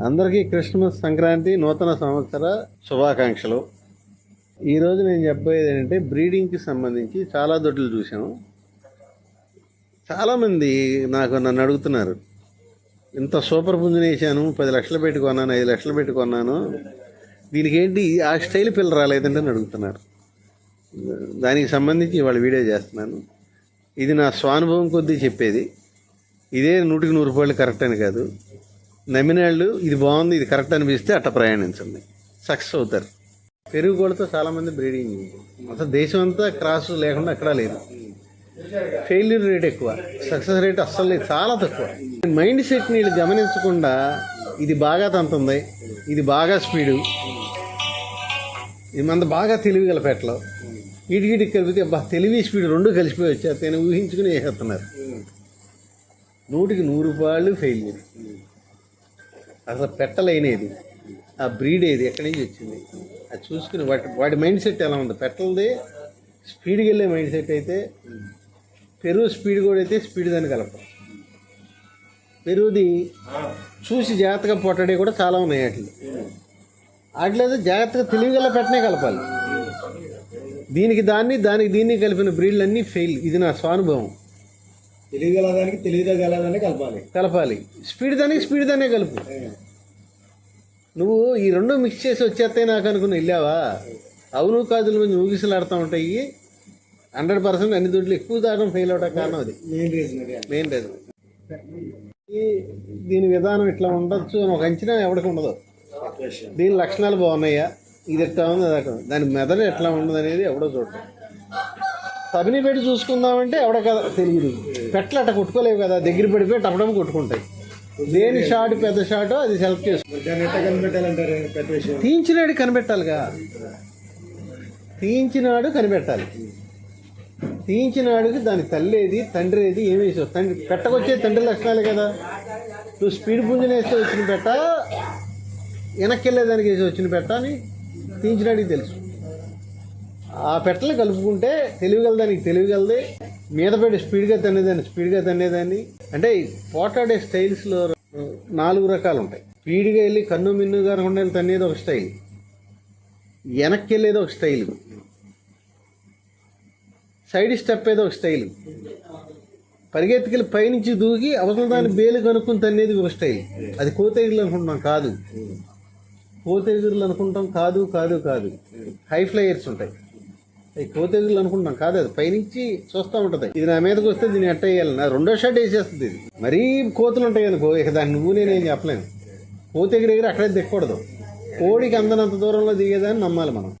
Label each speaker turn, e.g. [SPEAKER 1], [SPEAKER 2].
[SPEAKER 1] అందరికీ క్రిస్మస్ సంక్రాంతి నూతన సంవత్సర శుభాకాంక్షలు. ఈరోజు నేను చెప్పబోయేది ఏంటంటే బ్రీడింగ్కి సంబంధించి చాలా దొడ్లు చూసాము చాలామంది నాకు నన్ను అడుగుతున్నారు ఇంత సూపర్ పుంజుని వేసాను పది లక్షలు పెట్టి కొన్నాను ఐదు లక్షలు పెట్టి కొన్నాను దీనికి ఏంటి ఆ స్టైల్ పిల్ల రాలేదంటే అని అడుగుతున్నారు. దానికి సంబంధించి ఇవాళ వీడియో చేస్తున్నాను. ఇది నా స్వానుభవం కొద్దీ చెప్పేది. ఇదే నూటికి నూరు రూపాయలు కరెక్ట్ అని కాదు. నమ్మినాళ్ళు ఇది బాగుంది ఇది కరెక్ట్ అనిపిస్తే అట్ట ప్రయాణించండి. సక్సెస్ అవుతారు. పెరుగు కోళ్ళతో చాలామంది బ్రీడింగ్ అసలు దేశం అంతా క్రాస్ లేకుండా ఎక్కడా లేదు. ఫెయిల్యూర్ రేట్ ఎక్కువ. సక్సెస్ రేట్ అస్సలు లేదు చాలా తక్కువ. మైండ్ సెట్ వీళ్ళు గమనించకుండా ఇది బాగా తంతుంది ఇది బాగా స్పీడు ఇది మన బాగా తెలివి గల పెట్టలో. ఇటుకిటికి కలిపితే అబ్బా తెలివి స్పీడ్ రెండు కలిసిపోయి వచ్చేస్తాయని ఊహించుకుని వేసేస్తున్నారు నూటికి నూరు రూపాయలు ఫెయిల్యూర్. అసలు పెట్టలేనిది. ఆ బ్రీడ్ ఏది? ఎక్కడి నుంచి వచ్చింది? అది చూసుకుని వాటి వాటి మైండ్ సెట్ ఎలా ఉంది? పెట్టలది స్పీడ్కి వెళ్ళే మైండ్ సెట్ అయితే పెరుగు స్పీడ్ కూడా అయితే స్పీడ్ దాన్ని కలపం. పెరుగుది చూసి జాగ్రత్తగా పొట్టడే కూడా చాలా ఉన్నాయి వాటిలో వాటిలో జాగ్రత్తగా తెలివిగల పెట్టనే కలపాలి. దీనికి దాన్ని దానికి దీన్ని కలిపిన బ్రీడ్లన్నీ ఫెయిల్. ఇది నా స్వానుభవం.
[SPEAKER 2] తెలియగలదానికి తెలియదగలదాన్ని కలపాలి.
[SPEAKER 1] కలపాలి. స్పీడ్ దానికి స్పీడ్ దానే కలుపు. నువ్వు ఈ రెండు మిక్స్ చేసి వచ్చేస్తాయి నాకు అనుకుని వెళ్ళావా? అవును కాదులు కొంచెం ఊగిసలాడుతూ ఉంటాయి. హండ్రెడ్ పర్సెంట్ అన్ని దుడ్లు ఎక్కువ దాటం ఫెయిల్ అవడం కారణం అది.
[SPEAKER 2] మెయిన్ రీజన్
[SPEAKER 1] మెయిన్ రీజన్ దీని విధానం ఇట్లా ఉండొచ్చు అని ఒక అంచనా ఎవరికి ఉండదు. దీని లక్షణాలు బాగున్నాయా? ఇది ఎట్లా ఉంది. దాని మెదడు ఎట్లా ఉండదు అనేది ఎవడో చూడటం. సబిని పెట్టి చూసుకుందామంటే ఎవడ కదా తెలియదు పెట్టలు అట్ట కొట్టుకోలేవు కదా దగ్గర పడిపోయి టపటం కొట్టుకుంటాయి. దేని షాట్ పెద్ద షాటో అది సెలెక్ట్ చేసుకో తీయించినాడు కనిపెట్టాలిగా. తీయించినాడు కనిపెట్టాలి. తీయించినాడుకి దాని తల్లి ఏది తండ్రి ఏది ఏమి వేసావు తండ్రి పెట్టకొచ్చే తండ్రి లక్షణాలే కదా. నువ్వు స్పీడ్ పుంజున వేస్తే వచ్చిన పెట్ట వెనక్కి వెళ్ళేదానికి వేసి వచ్చిన పెట్ట అని తీయించినాడికి తెలుసు. ఆ పెట్టలు కలుపుకుంటే తెలివిగలదానికి తెలివిగలది మీద పెట్టి స్పీడ్గా తనేదాన్ని స్పీడ్గా తనేదాన్ని అంటే పోటాడే స్టైల్స్లో నాలుగు రకాలు ఉంటాయి స్పీడ్గా వెళ్ళి కన్ను మిన్నుగా ఉండని తనేది ఒక స్టైల్ వెనక్కి వెళ్ళేది ఒక స్టైల్ సైడ్ స్టెప్ ఏదో ఒక స్టైల్. పరిగెత్తుకెళ్ళి పైనుంచి దూకి అవతల దాన్ని బేలు కనుక్కుని తన్నేది ఒక స్టైల్. అది కోతగిరిలు అనుకుంటున్నాం కాదు. కోతగిరులు అనుకుంటాం కాదు కాదు కాదు. హై ఫ్లైయర్స్ ఉంటాయి. అది కోతగిరిలు అనుకుంటున్నాం. కాదు అది పైనుంచి చూస్తూ ఉంటుంది. ఇది నా మీదకి వస్తే దీన్ని ఎట్ట వేయాలి. నా రెండో షర్ట్ వేసేస్తుంది ఇది. మరీ కోతులు ఉంటాయి అనుకో ఇక దాన్ని నువ్వు నేనేం చెప్పలేను. కోతగిరి దగ్గర అక్కడే దిక్కకూడదు కోడికి అందనంత దూరంలో దిగేదాన్ని నమ్మాలి మనం.